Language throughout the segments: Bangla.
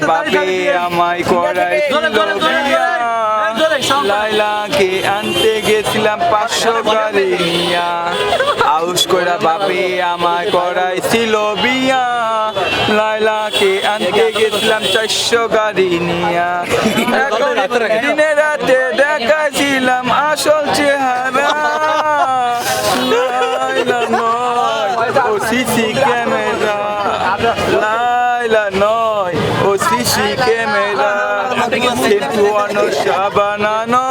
বাপে আমায় করাইছিল লাইলাকে আনতে গেছিলাম পাঁচশো গাড়ি নিয়া আউস কইরা বাপে আমায় করাইছিল বিয়া লাইলাকে আনতে গেছিলাম চারশো গাড়ি নিয়া দিনে রাতে দেখাইছিলাম আসল চেহারা লাইলা নয় ও সিসি ক্যামেরা লাইলা নয় ও সিসি ক্যামেরা সেতু অনুষা বানানো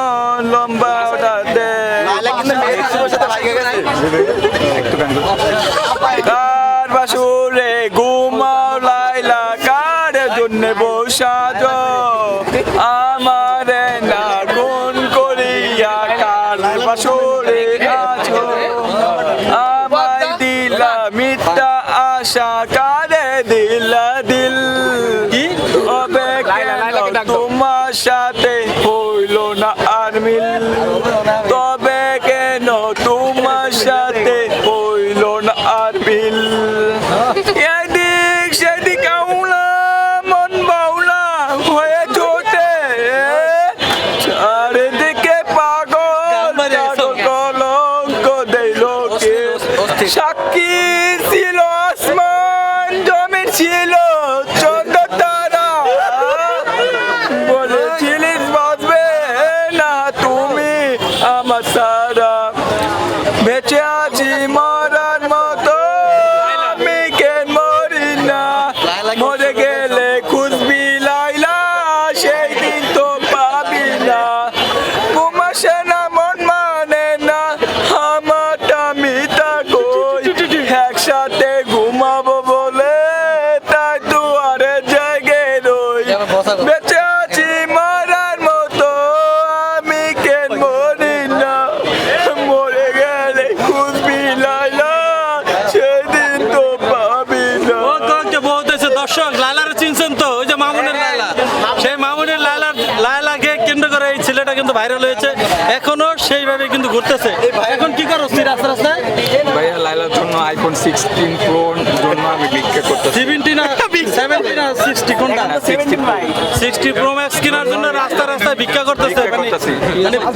লম্বা ওটাতে কার বাসুরে ঘুমাও লাইলা, কার জন্য বসাজ আমারে না গুণ করিয়া কার বাসুরে আছো? আমায় দিলা মিথ্যা আশা, কারে দিলা দিল? তোমার সাথে হইল না আর মিল। তবে কেন তোমার সাথে হইল না আর মিল? এদিক সেদিক আউলা মন বাউলা হয়ে ছোটে চারিদিকে পাগল কলঙ্ক কে সাক্ষী ছিল আসমান জমি ছিল। আছি মরার কিন্তু ভাইরাল হয়েছে। এখনও সেইভাবে কিন্তু ঘুরতেছে এখন কি করো রাস্তা রাস্তায়? ভাইয়া লাইলার জন্য আইফোন সিক্সটিন প্রো জন্য আমি বিক্রি করতেছি। সেভেন্টিন না সেভেন্টি না সিক্সটি কোনটা? সিক্সটি প্রো ম্যাক্স কেনার জন্য রাস্তা রাস্তায় ভিক্ষা করতেছে করতেছি। মানে